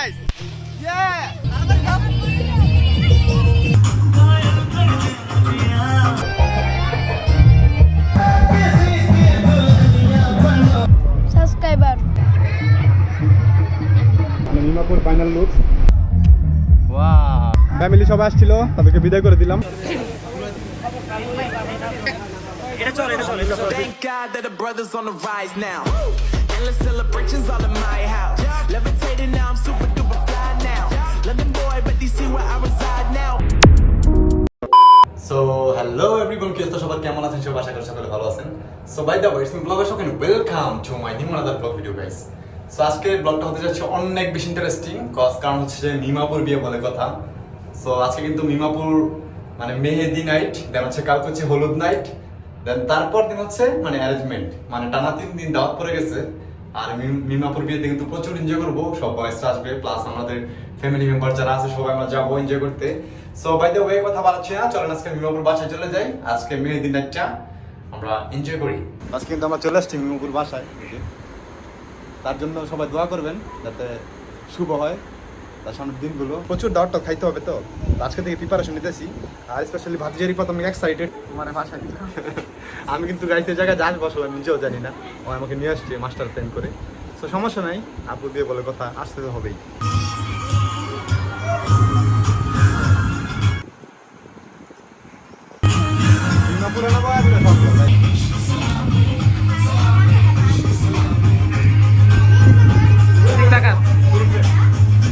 guys. Yeah. মানে Mimapur final look Wow. Family সবাই আসছিল তাদেরকে বিদায় করে দিলাম Thank God that the brothers on the rise now. Endless celebrations all in my house. Levitating bye welcome to my new vlog video guys so আজকের ব্লগটা হতে যাচ্ছে অনেক বেশি ইন্টারেস্টিং কজ কারণ হচ্ছে যে মিমাপুর বিয়ে বলে কথা। সো আজকে কিন্তু মিমাপুর মানে মেহেদি নাইট দেন হচ্ছে কালকে হচ্ছে হলুদ নাইট দেন তারপর দিন হচ্ছে মানে অ্যারেঞ্জমেন্ট মানে টানা তিন দিন দাওয়াত পড়ে গেছে। আর মিমাপুর বিয়েতে কিন্তু প্রচুর এনজয় করব, সব বয়সটা আসবে প্লাস আমাদের ফ্যামিলি মেম্বার যারা আছে, সবাই আমরা যাব এনজয় করতে। সো বাই দ্য ওয়ে কথা বাড়াচ্ছি না, চলেন আজকে মিমাপুর বাসায় চলে যাই। আজকে মেহেদি নাইটটা আমরা এনজয় করি। আজকে কিন্তু আমরা চলে আসছি মিমাপুর বাসায় তার জন্য সবাই দোয়া করবেন যাতে শুভ হয় তার সামনের দিনগুলো। প্রচুর দাওয়াতটা খাইতে হবে তো। আজকে থেকে প্রিপারেশন নিতেছি। আর স্পেশালি ভাতিজারি প্রথম এক্সাইটেড মানে বাসায় আমি কিন্তু গাইতে জায়গায় যাস বসল আমি নিজেও জানি না। ও আমাকে নিয়ে আসছে মাস্টার প্ল্যান করে। তো সমস্যা নাই আপু দিয়ে বলে কথা আসতে তো হবেই। মিমাপুরে না বা সব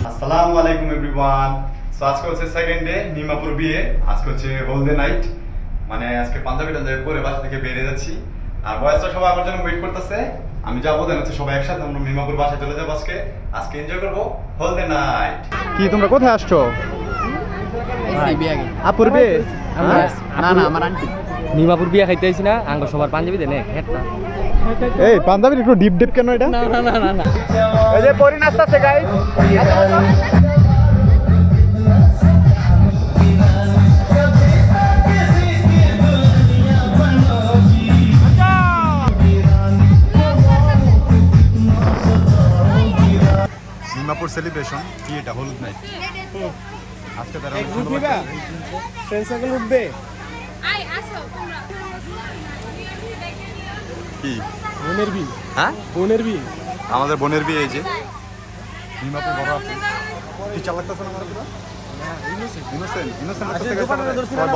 আসসালামু আলাইকুম এভরিওয়ান। সো আজকে হচ্ছে সেকেন্ড ডে নিমাপুর বিয়ে। আজকে হচ্ছে হলদে নাইট মানে আজকে পাঞ্জাবি টাঞ্জাবি পরে বাসা থেকে বেরিয়ে যাচ্ছি। আর বয়সটা সবাই আমার জন্য ওয়েট করতেছে। আমি যাব দেন হচ্ছে সবাই একসাথে আমরা মিমাপুর বাসায় চলে যাব আজকে। আজকে এনজয় করব হলদে নাইট কি তোমরা কোথায় আসছো? আপুর বিয়ে? না না আমার আন্টি। নিমাপুর বিয়া খাইতে আইছি না আঙ্গ সবার পাঞ্জাবি দেনে হেটটা এই পাঞ্জাবির একটু ডিপ ডিপ কেন এটা? না না না না না। এই যে পরি নাস্তাছে গাইস নিমাপুর সেলিব্রেশন কি এটা হলুদ নাইট আজকে তারা উঠবে। আই আসো তোমরা কি? বোনের বিল হ্যাঁ? বোনের বিল আমাদের বোনের বিয়ে এই যে। নিমাপুর বড় আপু কি চালাতেছ না আমার পুরো ইনোসেন্ট ইনোসেন্ট ইনোসেন্ট থেকে দোকানে ধরো, সবাই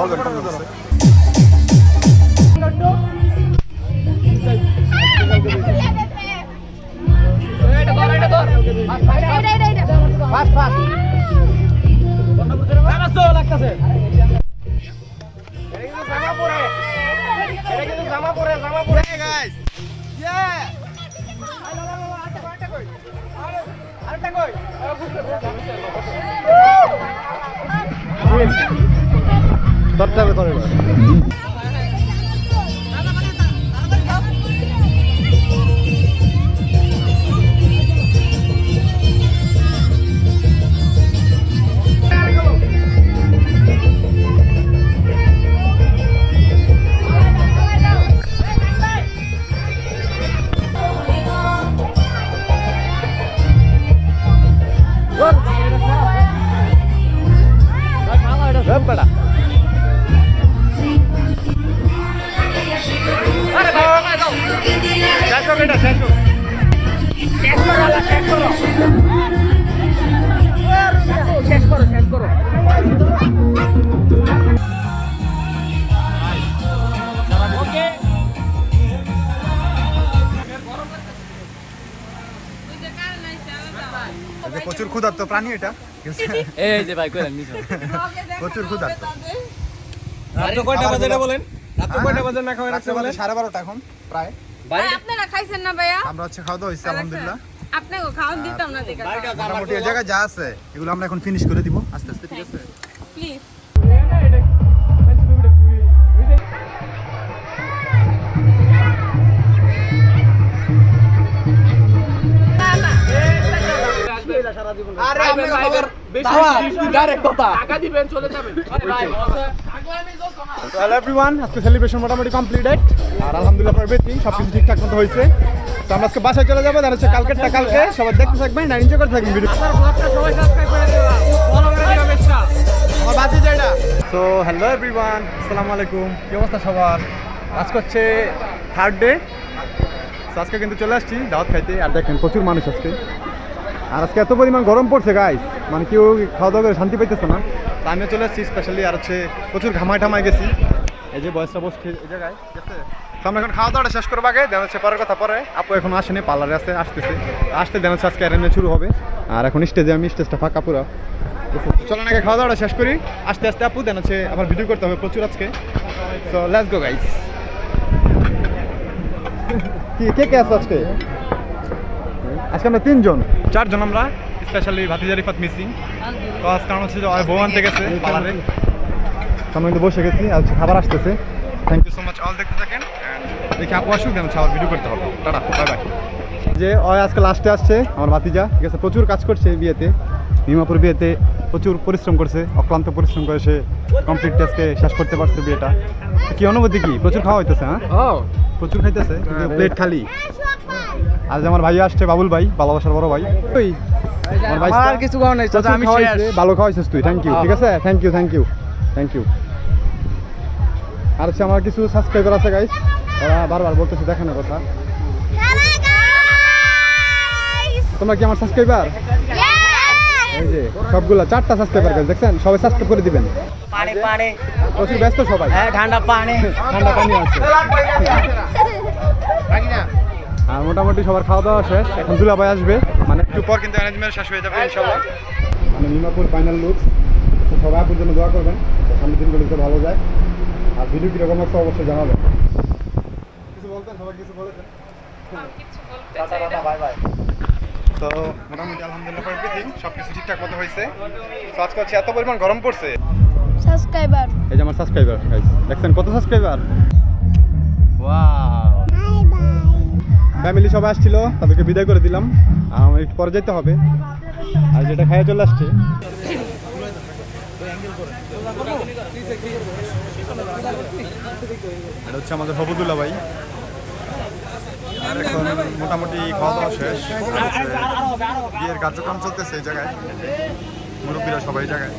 বলবেন দোকানে কেমন ধরো। আছে? Hey guys. Yeah. দরজা করে ধরে বেড়া প্রচুর ক্ষুধার্ত প্রাণী এটা। এই যে ভাই কইলেন নিছো প্রচুর ক্ষুধার্ত। রাত কয়টা বাজে এটা বলেন? রাত কয়টা বাজে না খাওয়া রাখছে বলেন বাজে সাড়ে বারোটা এখন প্রায়। ভাই আপনারা খাইছেন না ভাইয়া? আমরা হচ্ছে খাওয়া দাওয়া হইছে আলহামদুলিল্লাহ। আপনাকে খাওয়া দিতাম না দেখা মোটামুটি যা আছে এগুলো আমরা এখন ফিনিশ করে দিব। আস্তে আস্তে ঠিক আছে? প্লিজ আরে আপনি খাবার বেশি ডাইরেক্ট কথা। টাকা দিবেন চলে যাবেন। হ্যালো এভরিওয়ান আজকে সেলিব্রেশন মোটামুটি কমপ্লিটেড আর আলহামদুলিল্লাহ আপনার বেশি সব কিছু ঠিকঠাক মতো হয়েছে। তো আমরা আজকে বাসায় চলে যাব তাহলে হচ্ছে কালকেরটা কালকে। সবাই দেখতে থাকবেন আর এনজয় করতে থাকবেন ভিডিও আমার ব্লগটা সবাই সাবস্ক্রাইব করে দিবা। ফলো করে দিবা বেশটা। আমার বাদ দিয়ে সো হ্যালো এভরিওয়ান আসসালামু আলাইকুম। কি অবস্থা সবার? আজকে হচ্ছে থার্ড ডে আজকে কিন্তু চলে আসছি দাওয়াত খাইতে। আর দেখেন প্রচুর মানুষ আজকে। আর আজকে এত পরিমাণ গরম পড়ছে গাইস মানে কেউ খাওয়া দাওয়া করে শান্তি পাইতেছে না। তো আমিও চলে আসছি স্পেশালি আর হচ্ছে প্রচুর ঘামায় ঠামায় গেছি। এই যে বয়সটা বসছে এই জায়গায় ঠিক আছে? আমরা এখন খাওয়া দাওয়াটা শেষ করব আগে দেন হচ্ছে পরের কথা পরে। আপু এখন আসেনি পার্লারে আছে আসতেছে। আসতে দেন হচ্ছে আজকে অ্যারেঞ্জমেন্ট শুরু হবে। আর এখন স্টেজে আমি স্টেজটা ফাঁকা পুরো। চলেন আগে খাওয়া দাওয়াটা শেষ করি। আস্তে আস্তে আপু দেন হচ্ছে আবার ভিডিও করতে হবে প্রচুর আজকে। সো লেটস গো গাইস কি কে কে আছে আজকে? আজকে আমরা তিনজন। চারজন আমরা স্পেশালি ভাতিজা রিফাত মিসিং। তো আজ কারণ হচ্ছে বউ আনতে গেছে আমরা কিন্তু বসে গেছি আর খাবার আসতেছে। Thank you so much all দেখতে থাকেন দেখি আপু আসুক হচ্ছে আবার ভিডিও করতে হবে টাটা বাই বাই যে ওই আজকে লাস্টে আসছে আমার ভাতিজা ঠিক আছে প্রচুর কাজ করছে বিয়েতে নিমাপুর বিয়েতে প্রচুর পরিশ্রম করছে অক্লান্ত পরিশ্রম করে সে কমপ্লিট আজকে শেষ করতে পারছে বিয়েটা। কি অনুভূতি কি? প্রচুর খাওয়া হইতেছে হ্যাঁ? প্রচুর খাইতেছে প্লেট খালি। আজ আমার ভাই আসছে বাবুল ভাই ভালোবাসার বড় ভাই। ভাই আর কিছু খাওয়া নাই, চাচা, আমি। ভালো খাওয়াইছিস তুই থ্যাংক ইউ ঠিক আছে? Thank you thank you thank you আর হচ্ছে আমার কিছু সাবস্ক্রাইবার আছে গাইস ওরা বারবার বলতেছে দেখানোর কথা। তোমরা কি আমার সাবস্ক্রাইবার এই যে সবগুলা চারটা সাবস্ক্রাইবার গাইস দেখছেন? সবাই সাবস্ক্রাইব করে দিবেন। পানি পানি। প্রচুর ব্যস্ত সবাই। হ্যাঁ ঠান্ডা পানি। ঠান্ডা পানি আছে। মোটামুটি সবার খাওয়া দাওয়া শেষ। এখন দুলাভাই আসবে। মানে একটু পর কিন্তু অ্যারেঞ্জমেন্ট শেষ হয়ে যাবে ইনশাল্লাহ মানে মিমাপুর ফাইনাল লুক সবাই আপুর জন্য দোয়া করবেন সামনের দিনগুলিতে ভালো যায়। আর ভিডিও কীরকম আছে অবশ্যই জানাবেন। কিছু বলতেন? সবাই কিছু বলেছেন? বাই বাই তো মোটামুটি আলহামদুলিল্লাহ ফর এভরিথিং সব কিছু ঠিকঠাক মতো হয়েছে। আজকে হচ্ছে এত পরিমাণ গরম পড়ছে। সাবস্ক্রাইবার এই যে আমার সাবস্ক্রাইবার দেখছেন কত সাবস্ক্রাইবার ওয়াও ফ্যামিলি সবাই আসছিল, তাদেরকে বিদায় করে দিলাম। আমার একটু পরে যেতে হবে। আর যেটা খাইয়ে চলে আসছে। হচ্ছে আমাদের হবুদুল্লাহ ভাই। আর এখন মোটামুটি খাওয়া দাওয়া শেষ। বিয়ের কার্যক্রম চলতেছে এই জায়গায়। মুরব্বীরা সবাই জায়গায়।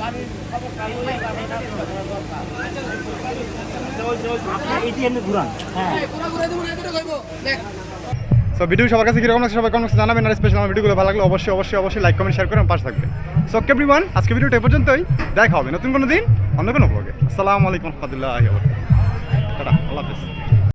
সো ভিডিও সবার কাছে কীরকম লাগছে সবাই কমেন্টে জানাবেন, আর স্পেশাল আমার ভিডিওগুলো ভালো লাগলে অবশ্যই অবশ্যই অবশ্যই লাইক কমেন্ট শেয়ার করে আমার পাশে থাকবে। সো এভরিওয়ান আজকে ভিডিওটা এ পর্যন্তই। দেখা হবে নতুন কোনো দিন, অন্য কোনো ব্লগে আসসালামু আলাইকুম রহমতুল্লাহ আল্লাহ হাফিজ।